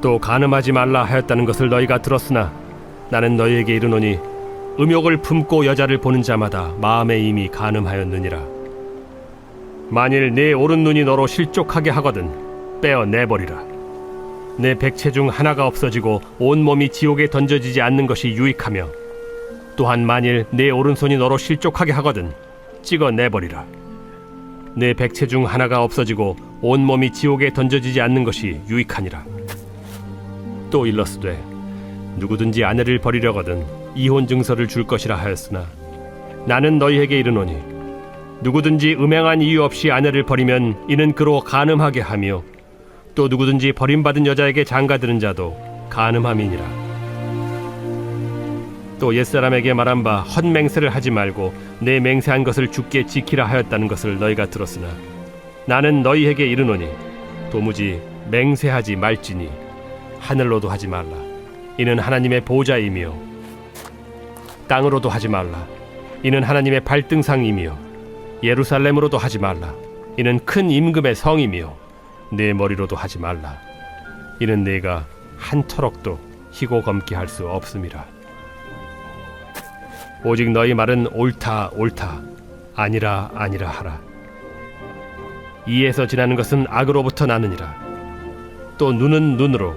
또 간음하지 말라 하였다는 것을 너희가 들었으나 나는 너희에게 이르노니 음욕을 품고 여자를 보는 자마다 마음에 이미 간음하였느니라. 만일 네 오른 눈이 너로 실족하게 하거든 빼어 내버리라. 내 백체 중 하나가 없어지고 온 몸이 지옥에 던져지지 않는 것이 유익하며 또한 만일 내 오른손이 너로 실족하게 하거든 찍어 내버리라. 내 백체 중 하나가 없어지고 온 몸이 지옥에 던져지지 않는 것이 유익하니라 또 일러스되 누구든지 아내를 버리려거든 이혼 증서를 줄 것이라 하였으나 나는 너희에게 이르노니 누구든지 음행한 이유 없이 아내를 버리면 이는 그로 간음하게 하며 또 누구든지 버림받은 여자에게 장가드는 자도 간음함이니라. 또 옛사람에게 말한 바 헛맹세를 하지 말고 내 맹세한 것을 죽게 지키라 하였다는 것을 너희가 들었으나 나는 너희에게 이르노니 도무지 맹세하지 말지니 하늘로도 하지 말라. 이는 하나님의 보좌이며 땅으로도 하지 말라. 이는 하나님의 발등상이며 예루살렘으로도 하지 말라. 이는 큰 임금의 성이며 내 머리로도 하지 말라. 이는 내가 한 터럭도 희고 검게 할 수 없음이라. 오직 너희 말은 옳다 옳다. 아니라 아니라 하라. 이에서 지나는 것은 악으로부터 나느니라. 또 눈은 눈으로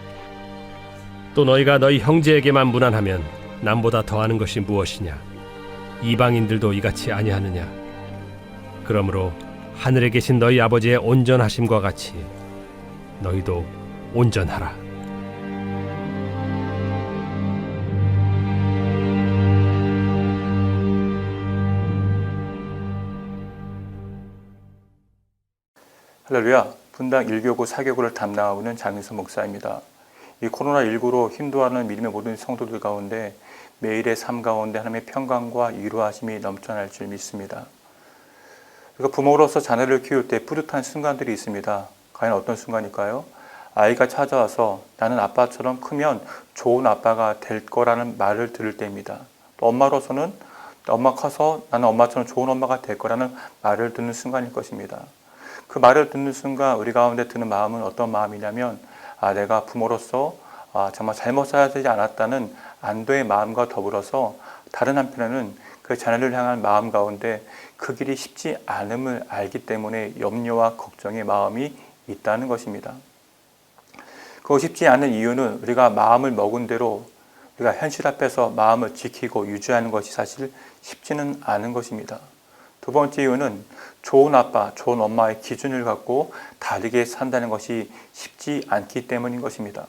또 너희가 너희 형제에게만 무난하면 남보다 더하는 것이 무엇이냐 이방인들도 이같이 아니하느냐 그러므로 하늘에 계신 너희 아버지의 온전하심과 같이 너희도 온전하라 할렐루야. 분당 1교구 4교구를 담당하고 있는 장민수 목사입니다. 이 코로나19로 힘들어하는 믿음의 모든 성도들 가운데 매일의 삶 가운데 하나님의 평강과 위로하심이 넘쳐날 줄 믿습니다. 그리고 부모로서 자녀를 키울 때 뿌듯한 순간들이 있습니다. 과연 어떤 순간일까요? 아이가 찾아와서 나는 아빠처럼 크면 좋은 아빠가 될 거라는 말을 들을 때입니다. 또 엄마로서는 엄마 커서 나는 엄마처럼 좋은 엄마가 될 거라는 말을 듣는 순간일 것입니다. 그 말을 듣는 순간 우리 가운데 드는 마음은 어떤 마음이냐면 아 내가 부모로서 아, 정말 잘못 되지 않았다는 안도의 마음과 더불어서 다른 한편에는 그 자녀를 향한 마음 가운데 그 길이 쉽지 않음을 알기 때문에 염려와 걱정의 마음이 있다는 것입니다. 그거 쉽지 않은 이유는 우리가 마음을 먹은 대로 우리가 현실 앞에서 마음을 지키고 유지하는 것이 사실 쉽지는 않은 것입니다. 두 번째 이유는 좋은 아빠, 좋은 엄마의 기준을 갖고 다르게 산다는 것이 쉽지 않기 때문인 것입니다.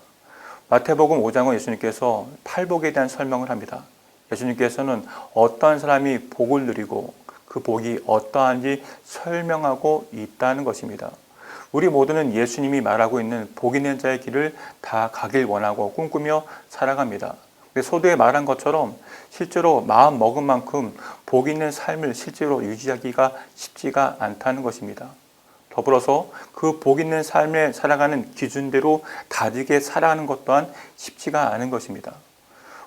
마태복음 5장은 예수님께서 팔복에 대한 설명을 합니다. 예수님께서는 어떠한 사람이 복을 누리고 그 복이 어떠한지 설명하고 있다는 것입니다. 우리 모두는 예수님이 말하고 있는 복 있는 자의 길을 다 가길 원하고 꿈꾸며 살아갑니다. 소도에 말한 것처럼 실제로 마음 먹은 만큼 복 있는 삶을 실제로 유지하기가 쉽지가 않다는 것입니다. 더불어서 그 복 있는 삶에 살아가는 기준대로 다르게 살아가는 것 또한 쉽지가 않은 것입니다.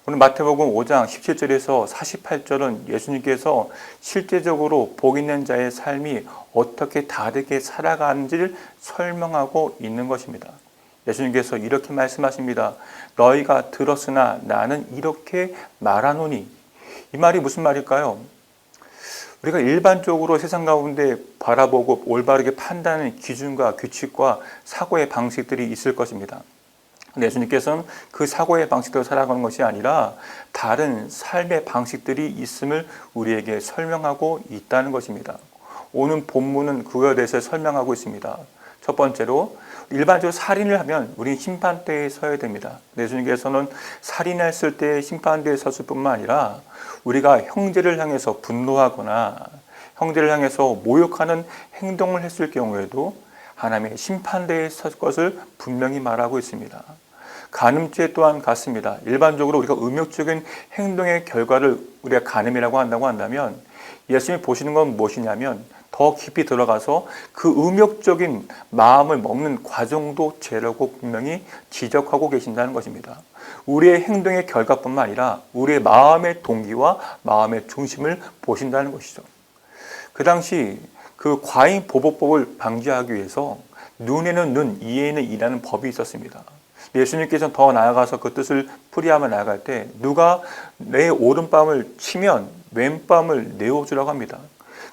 오늘 마태복음 5장 17절에서 48절은 예수님께서 실제적으로 복 있는 자의 삶이 어떻게 다르게 살아가는지를 설명하고 있는 것입니다. 예수님께서 이렇게 말씀하십니다. 너희가 들었으나 나는 이렇게 말하노니. 이 말이 무슨 말일까요? 우리가 일반적으로 세상 가운데 바라보고 올바르게 판단하는 기준과 규칙과 사고의 방식들이 있을 것입니다. 근데 예수님께서는 그 사고의 방식대로 살아가는 것이 아니라 다른 삶의 방식들이 있음을 우리에게 설명하고 있다는 것입니다. 오늘 본문은 그거에 대해서 설명하고 있습니다. 첫 번째로 일반적으로 살인을 하면 우리는 심판대에 서야 됩니다. 예수님께서는 살인했을 때 심판대에 섰을 뿐만 아니라 우리가 형제를 향해서 분노하거나 형제를 향해서 모욕하는 행동을 했을 경우에도 하나님의 심판대에 설 것을 분명히 말하고 있습니다. 간음죄 또한 같습니다. 일반적으로 우리가 음욕적인 행동의 결과를 우리가 간음이라고 한다고 한다면 예수님이 보시는 건 무엇이냐면 더 깊이 들어가서 그 음욕적인 마음을 먹는 과정도 죄라고 분명히 지적하고 계신다는 것입니다. 우리의 행동의 결과뿐만 아니라 우리의 마음의 동기와 마음의 중심을 보신다는 것이죠. 그 당시 그 과잉 보복법을 방지하기 위해서 눈에는 눈, 이에는 이라는 법이 있었습니다. 예수님께서는 더 나아가서 그 뜻을 풀이하며 나아갈 때 누가 내 오른밤을 치면 왼밤을 내어주라고 합니다.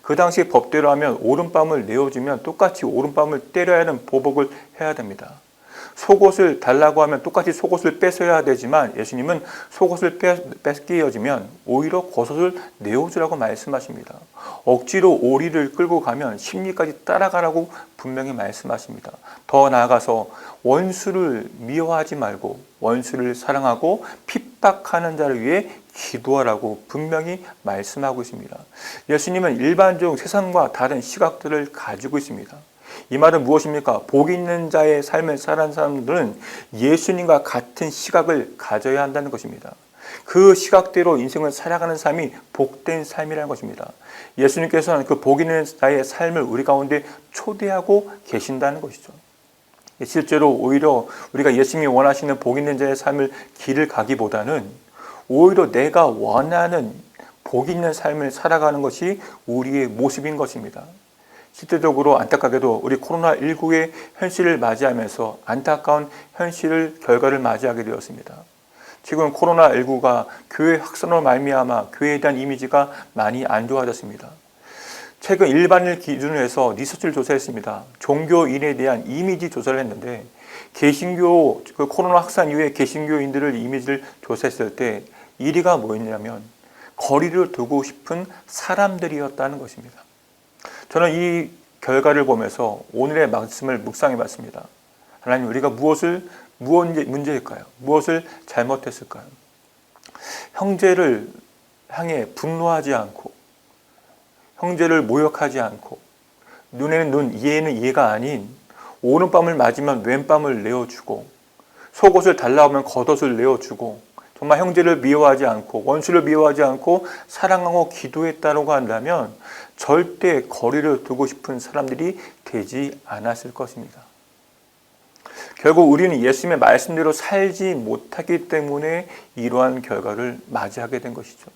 그 당시 법대로 하면 오른밤을 내어주면 똑같이 오른밤을 때려야 하는 보복을 해야 됩니다. 속옷을 달라고 하면 똑같이 속옷을 뺏어야 되지만 예수님은 속옷을 뺏, 뺏기어지면 오히려 겉옷을 내어주라고 말씀하십니다. 억지로 오리를 끌고 가면 심리까지 따라가라고 분명히 말씀하십니다. 더 나아가서 원수를 미워하지 말고 원수를 사랑하고 핍박하는 자를 위해 기도하라고 분명히 말씀하고 있습니다. 예수님은 일반적 세상과 다른 시각들을 가지고 있습니다. 이 말은 무엇입니까? 복 있는 자의 삶을 살아가는 사람들은 예수님과 같은 시각을 가져야 한다는 것입니다. 그 시각대로 인생을 살아가는 삶이 복된 삶이라는 것입니다. 예수님께서는 그 복 있는 자의 삶을 우리 가운데 초대하고 계신다는 것이죠. 실제로 오히려 우리가 예수님이 원하시는 복 있는 자의 삶을 길을 가기보다는 오히려 내가 원하는 복 있는 삶을 살아가는 것이 우리의 모습인 것입니다. 실제적으로 안타깝게도 우리 코로나19의 현실을 맞이하면서 안타까운 현실을 결과를 맞이하게 되었습니다. 지금 코로나19가 교회 확산으로 말미암아 교회에 대한 이미지가 많이 안 좋아졌습니다. 최근 일반을 기준으로 해서 리서치를 조사했습니다. 종교인에 대한 이미지 조사를 했는데 개신교 그 코로나 확산 이후에 개신교인들을 이미지를 조사했을 때 1위가 뭐였냐면 거리를 두고 싶은 사람들이었다는 것입니다. 저는 이 결과를 보면서 오늘의 말씀을 묵상해 봤습니다. 하나님 우리가 무엇을 무엇 문제일까요? 무엇을 잘못했을까요? 형제를 향해 분노하지 않고 형제를 모욕하지 않고 눈에는 눈, 이에는 이해가 아닌 오른밤을 맞으면 왼밤을 내어주고 속옷을 달라오면 겉옷을 내어주고 정말 형제를 미워하지 않고 원수를 미워하지 않고 사랑하고 기도했다고 한다면 절대 거리를 두고 싶은 사람들이 되지 않았을 것입니다. 결국 우리는 예수님의 말씀대로 살지 못하기 때문에 이러한 결과를 맞이하게 된 것이죠.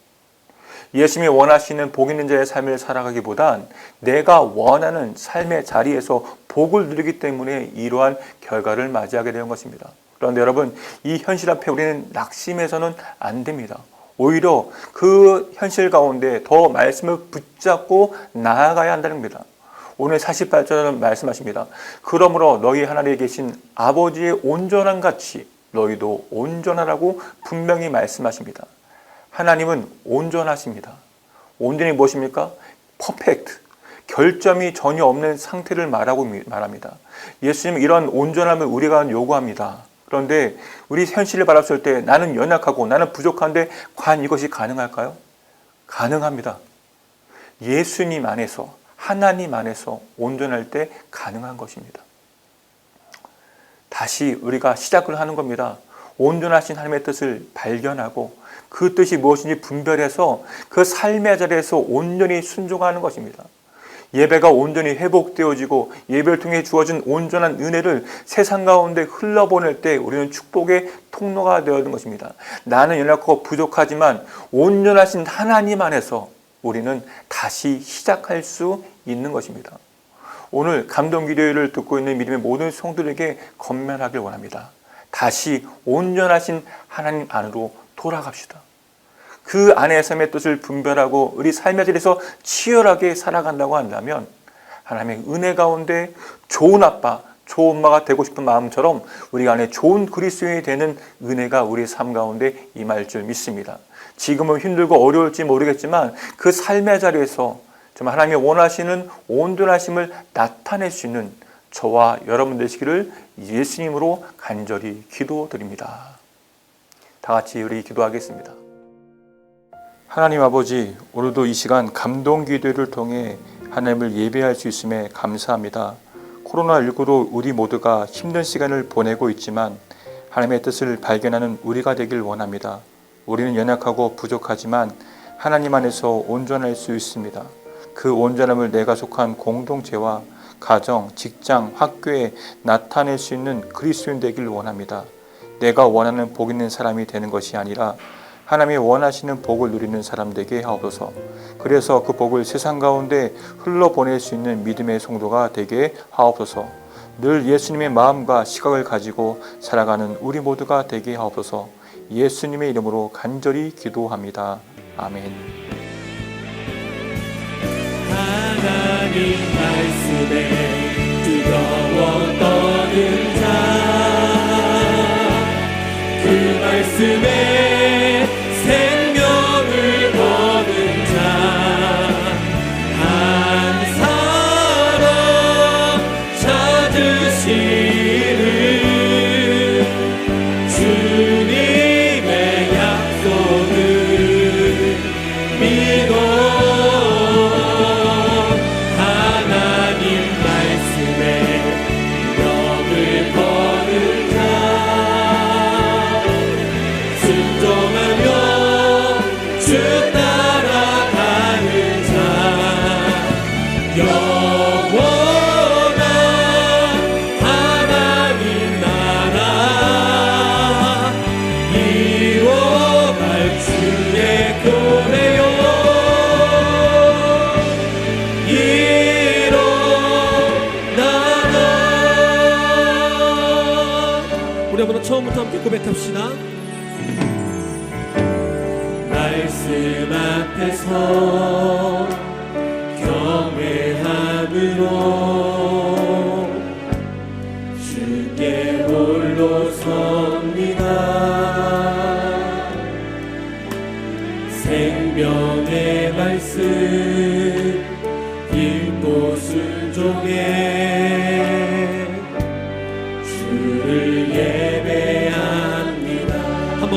예수님이 원하시는 복 있는 자의 삶을 살아가기보단 내가 원하는 삶의 자리에서 복을 누리기 때문에 이러한 결과를 맞이하게 되는 것입니다. 그런데 여러분, 이 현실 앞에 우리는 낙심해서는 안 됩니다. 오히려 그 현실 가운데 더 말씀을 붙잡고 나아가야 한다는 겁니다. 오늘 48절은 말씀하십니다. 그러므로 너희 하나님에 계신 아버지의 온전한 같이 너희도 온전하라고 분명히 말씀하십니다. 하나님은 온전하십니다. 온전히 무엇입니까? 퍼펙트. 결점이 전혀 없는 상태를 말하고 말합니다. 예수님 이런 온전함을 우리가 요구합니다. 그런데 우리 현실을 바라봤을 때 나는 연약하고 나는 부족한데 과연 이것이 가능할까요? 가능합니다. 예수님 안에서 하나님 안에서 온전할 때 가능한 것입니다. 다시 우리가 시작을 하는 겁니다. 온전하신 하나님의 뜻을 발견하고 그 뜻이 무엇인지 분별해서 그 삶의 자리에서 온전히 순종하는 것입니다. 예배가 온전히 회복되어지고 예배를 통해 주어진 온전한 은혜를 세상 가운데 흘러보낼 때 우리는 축복의 통로가 되어야 것입니다. 나는 연약하고 부족하지만 온전하신 하나님 안에서 우리는 다시 시작할 수 있는 것입니다. 오늘 감동 기도를 듣고 있는 믿음의 모든 성들에게 건면하길 원합니다. 다시 온전하신 하나님 안으로 돌아갑시다. 그 안의 삶의 뜻을 분별하고 우리 삶의 자리에서 치열하게 살아간다고 한다면 하나님의 은혜 가운데 좋은 아빠, 좋은 엄마가 되고 싶은 마음처럼 우리 안에 좋은 그리스도인이 되는 은혜가 우리의 삶 가운데 임할 줄 믿습니다. 지금은 힘들고 어려울지 모르겠지만 그 삶의 자리에서 정말 하나님이 원하시는 온전하심을 나타낼 수 있는 저와 여러분 되시기를 예수님으로 간절히 기도드립니다. 다 같이 우리 기도하겠습니다. 하나님 아버지, 오늘도 이 시간 감동 기도를 통해 하나님을 예배할 수 있음에 감사합니다. 코로나19로 우리 모두가 힘든 시간을 보내고 있지만 하나님의 뜻을 발견하는 우리가 되길 원합니다. 우리는 연약하고 부족하지만 하나님 안에서 온전할 수 있습니다. 그 온전함을 내가 속한 공동체와 가정, 직장, 학교에 나타낼 수 있는 그리스도인 되길 원합니다. 내가 원하는 복 있는 사람이 되는 것이 아니라 하나님이 원하시는 복을 누리는 사람 되게 하옵소서. 그래서 그 복을 세상 가운데 흘러보낼 수 있는 믿음의 성도가 되게 하옵소서. 늘 예수님의 마음과 시각을 가지고 살아가는 우리 모두가 되게 하옵소서. 예수님의 이름으로 간절히 기도합니다. 아멘. 하나님 자 우리 한번 처음부터 함께 고백합시다. 말씀 앞에서 경외함으로 주께 홀로 섭니다. 생명의 말씀 읽고 순종해 주를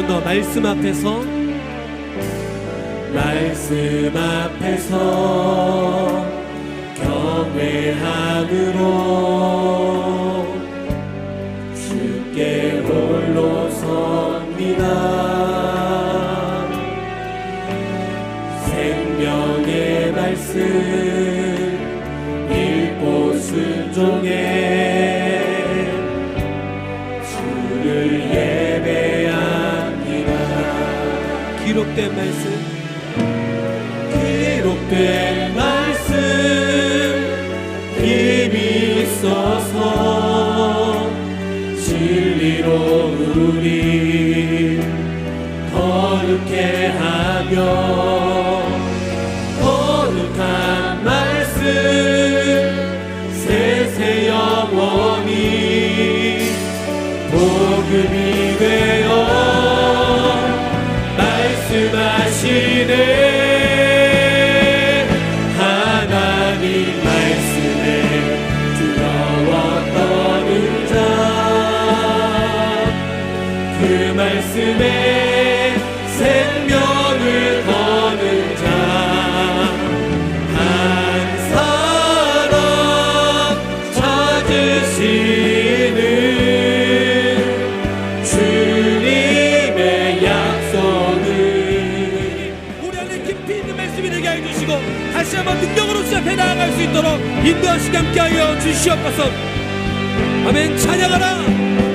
더 말씀 앞에서. 말씀 앞에서 경외함으로 주께 홀로 섭니다. 생명의 말씀 기록된 말씀. 기록된 말씀. 힘이 있어서 진리로 우리. 거룩해 하며 주시고 다시 한번 능력으로 시작해 나아갈 수 있도록 인도하시게 함께하여 주시옵소서. 아멘. 찬양하라